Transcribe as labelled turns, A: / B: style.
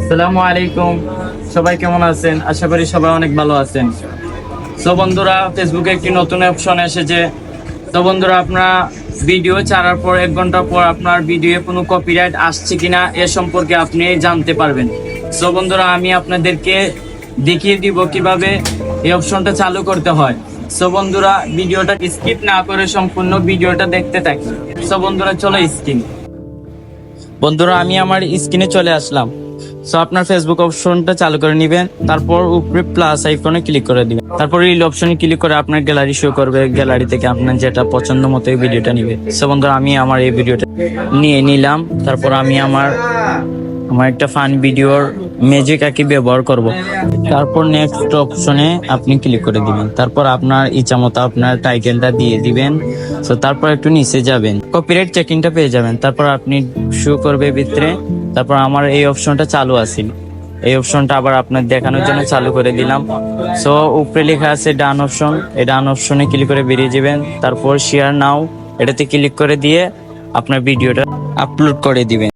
A: আসসালামু আলাইকুম। সবাই কেমন আছেন? আশা করি সবাই অনেক ভালো আছেন। তো বন্ধুরা ফেসবুকে একটি নতুন অপশন এসেছে। তো বন্ধুরা ভিডিও ছাড়ার পর, এক ঘণ্টা পর আপনার ভিডিও কোনো কপিরাইট আসছে কিনা এ সম্পর্কে আপনি জানতে পারবেন। তো বন্ধুরা, আমি আপনাদেরকে দেখিয়ে দিব কীভাবে এই অপশনটা চালু করতে হয়। সো বন্ধুরা ভিডিওটা স্কিপ না করে সম্পূর্ণ ভিডিওটা দেখতে থাকি। সো বন্ধুরা, চলো স্কিপ বন্ধুরা, আমি আমার স্ক্রিনে চলে আসলাম। সো আপনার ফেসবুক অপশনটা চালু করে নেবেন, তারপর উপরে প্লাস আইকনে ক্লিক করে দিবেন। তারপর রিল অপশনে ক্লিক করে আপনার গ্যালারি শো করবে গ্যালারি থেকে আপনার যেটা পছন্দ মতো এই ভিডিওটা নিবে। সো বন্ধুরা, আমি আমার এই ভিডিওটা নিয়ে নিলাম, তারপর আমি আমার আমার একটা ফান ভিডিওর ম্যাজিক আঁকি ব্যবহার করব। তারপর নেক্সট অপশনে আপনি ক্লিক করে দিবেন। তারপর আপনার ইচ্ছা মতো আপনার টাইটেলটা দিয়ে দিবেন। তো তারপর একটু নিচে যাবেন। কপিরাইট চেকিংটা পেয়ে যাবেন। তারপর আপনি শো করবে ভিতরে। তারপর আমার এই অপশনটা চালু আছে। এই অপশনটা আবার আপনার দেখানোর জন্য চালু করে দিলাম। সো উপরে লেখা আছে ডান অপশন এই ডান অপশনে ক্লিক করে বেরিয়ে যাবেন। তারপর শেয়ার নাও এটাতে ক্লিক করে দিয়ে আপনার ভিডিওটা আপলোড করে দিবেন।